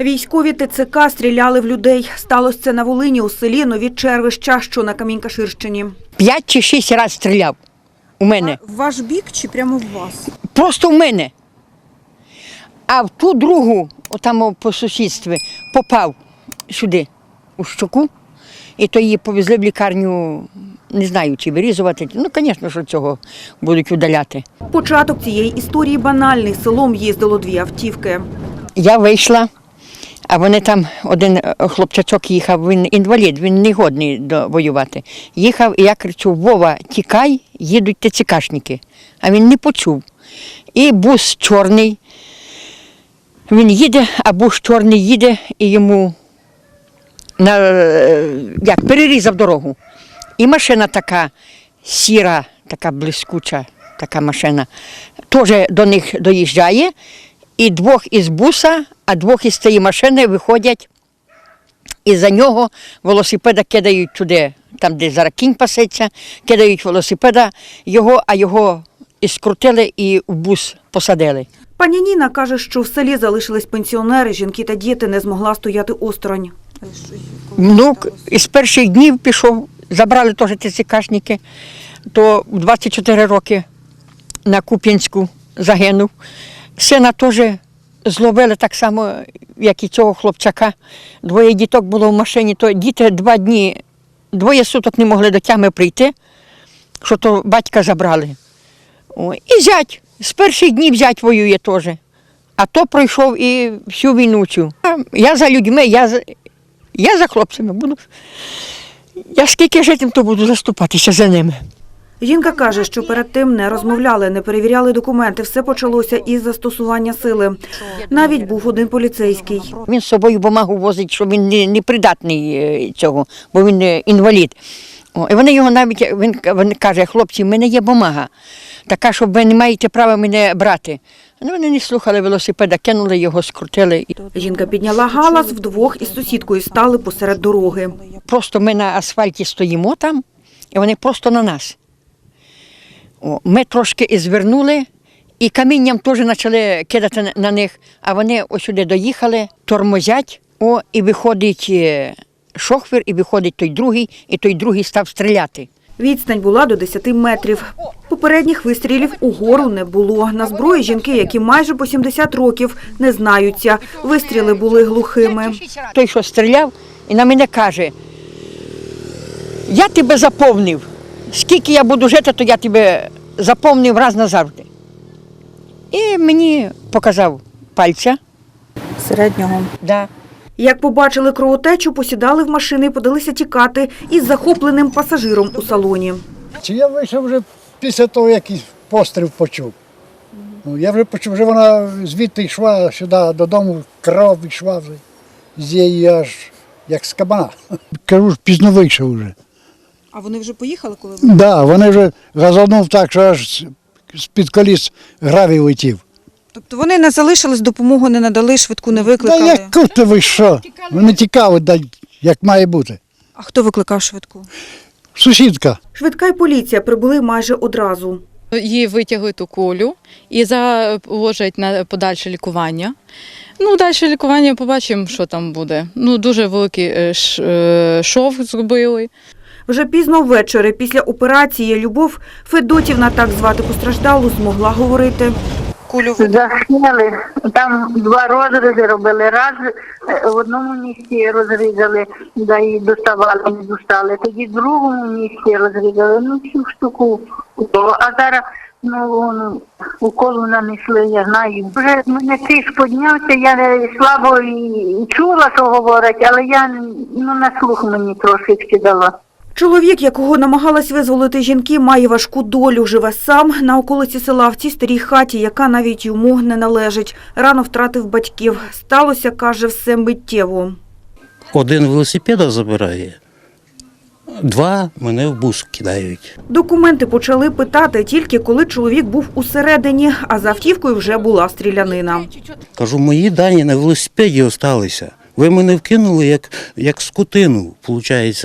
Військові ТЦК стріляли в людей. Сталося це на Волині у селі Нові Червища, що на Камінькаширщині. П'ять чи шість разів стріляв у мене. В ваш бік чи прямо в вас? Просто в мене. А в ту другу, отам о, по сусідстві, попав сюди, у щоку, і то її повезли в лікарню, не знаю, чи вирізувати. Ну, звісно, що цього будуть удаляти. Початок цієї історії банальний. Селом їздило дві автівки. Я вийшла, а вони там, один е, хлопчачок їхав, він інвалід, він не годний до воювати. Їхав, і я кричу: Вова, тікай, їдуть ТЦКшники. А він не почув. І бус чорний. Він їде, а бус чорний їде і йому на, е, як, перерізав дорогу. І машина така сіра, така блискуча, така машина, теж до них доїжджає. І двох із буса, а двох із цієї машини виходять, і за нього велосипеда кидають туди, там, де зараз кінь пасеться, кидають велосипеда його, а його і скрутили і в бус посадили. Пані Ніна каже, що в селі залишились пенсіонери, жінки та діти не змогла стояти осторонь. Внук із перших днів пішов, забрали теж ТЦКшники, то в 24 роки на Куп'янську загинув. Сина теж зловили так само, як і цього хлопчака. Двоє діток було в машині, то діти два дні, двоє суток не могли до тями прийти, що то батька забрали. О, і зять, з перших днів зять воює теж. А то пройшов і всю війну цю. Я за людьми, я за, я за хлопцями буду. Я скільки житим, то буду заступатися за ними. Жінка каже, що перед тим не розмовляли, не перевіряли документи. Все почалося із застосування сили. Навіть був один поліцейський. Він з собою бумагу возить, що він не, не придатний е, цього, бо він е, інвалід. О, і вони його навіть він, він каже, хлопці, в мене є бумага, така, що ви не маєте права мене брати. Ну, вони не слухали велосипеда, кинули його, скрутили. Жінка підняла галас, вдвох із сусідкою стали посеред дороги. Просто ми на асфальті стоїмо там, і вони просто на нас. О, ми трошки і звернули, і камінням теж почали кидати на- на них, а вони ось сюди доїхали, тормозять, о, і виходить е, шохвір, і виходить той другий, і той другий став стріляти. Відстань була до 10 метрів. Попередніх вистрілів угору не було. На зброї жінки, які майже по 70 років, не знаються. Вистріли були глухими. Той, що стріляв, і на мене каже, я тебе заповнив. Скільки я буду жити, то я тебе заповнив раз назавжди. І мені показав пальця. Середнього. Да. Як побачили кровотечу, посідали в машини і подалися тікати із захопленим пасажиром у салоні. Чи я вийшов вже після того, як і постріл почув. Ну, я вже почув, вже вона звідти йшла сюди додому, кров йшла вже з її аж як з кабана. Кажу, ж, пізно вийшов вже. А вони вже поїхали, коли Так, да, вони вже газанув так, що аж з-під коліс гравій летів. Тобто вони не залишились, допомогу не надали, швидку не викликали. Та як ти ви що? Вони тікали, да, як має бути. А хто викликав швидку? Сусідка. Швидка й поліція прибули майже одразу. Її витягли у колю і заложать на подальше лікування. Ну, далі лікування побачимо, що там буде. Ну, дуже великий е, е, шов зробили. Вже пізно ввечері, після операції, Любов Федотівна, так звати постраждалу, змогла говорити. Кулю Засняли, там два розрізи робили. Раз е, в одному місці розрізали, да і доставали, не достали. Тоді в другому місці розрізали, ну всю штуку. А зараз ну, уколу нанесли, я знаю. Вже мене тиск піднявся, я не слабо і, і чула, що говорять, але я ну, на слух мені трошечки дала. Чоловік, якого намагалась визволити жінки, має важку долю. Живе сам на околиці села в цій старій хаті, яка навіть йому не належить. Рано втратив батьків. Сталося, каже, все миттєво. Один велосипеда забирає, два мене в бус кидають. Документи почали питати тільки коли чоловік був усередині, а за автівкою вже була стрілянина. Кажу, мої дані на велосипеді залишилися. Ви мене вкинули як, як скотину, виходить,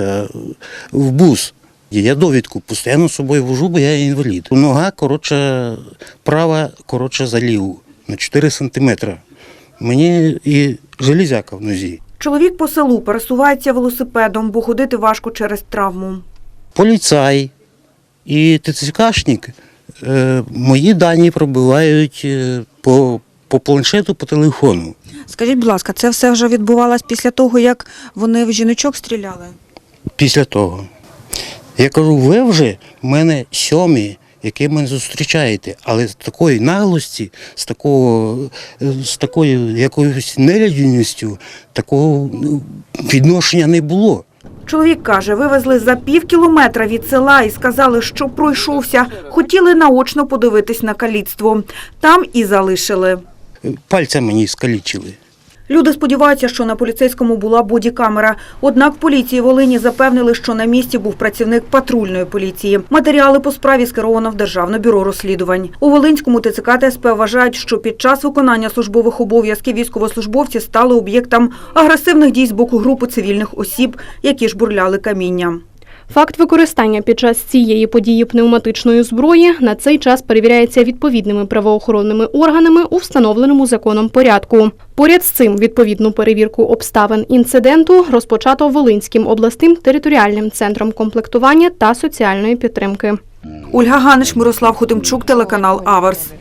в бус. Я довідку постійно з собою вожу, бо я інвалід. Нога коротше, права коротше за ліву на 4 сантиметри. Мені і железяка в нозі. Чоловік по селу пересувається велосипедом, бо ходити важко через травму. Поліцай і ТЦКшник е, мої дані пробивають е, по, по планшету, по телефону. Скажіть, будь ласка, це все вже відбувалось після того, як вони в жіночок стріляли? Після того. Я кажу, ви вже в мене сьомі, які мене зустрічаєте, але з такої наглості, з такого, з такою якоюсь нелюдяністю, такого ну, відношення не було. Чоловік каже, вивезли за пів кілометра від села і сказали, що пройшовся. Хотіли наочно подивитись на каліцтво. Там і залишили. Пальця мені скалічили. Люди сподіваються, що на поліцейському була бодікамера. Однак поліції Волині запевнили, що на місці був працівник патрульної поліції. Матеріали по справі скеровано в Державне бюро розслідувань. У Волинському ТЦК та СП вважають, що під час виконання службових обов'язків військовослужбовці стали об'єктом агресивних дій з боку групи цивільних осіб, які жбурляли каміння. Факт використання під час цієї події пневматичної зброї на цей час перевіряється відповідними правоохоронними органами у встановленому законом порядку. Поряд з цим відповідну перевірку обставин інциденту розпочато Волинським обласним територіальним центром комплектування та соціальної підтримки. Ольга Ганиш, Мирослав Хотимчук, телеканал Аверс.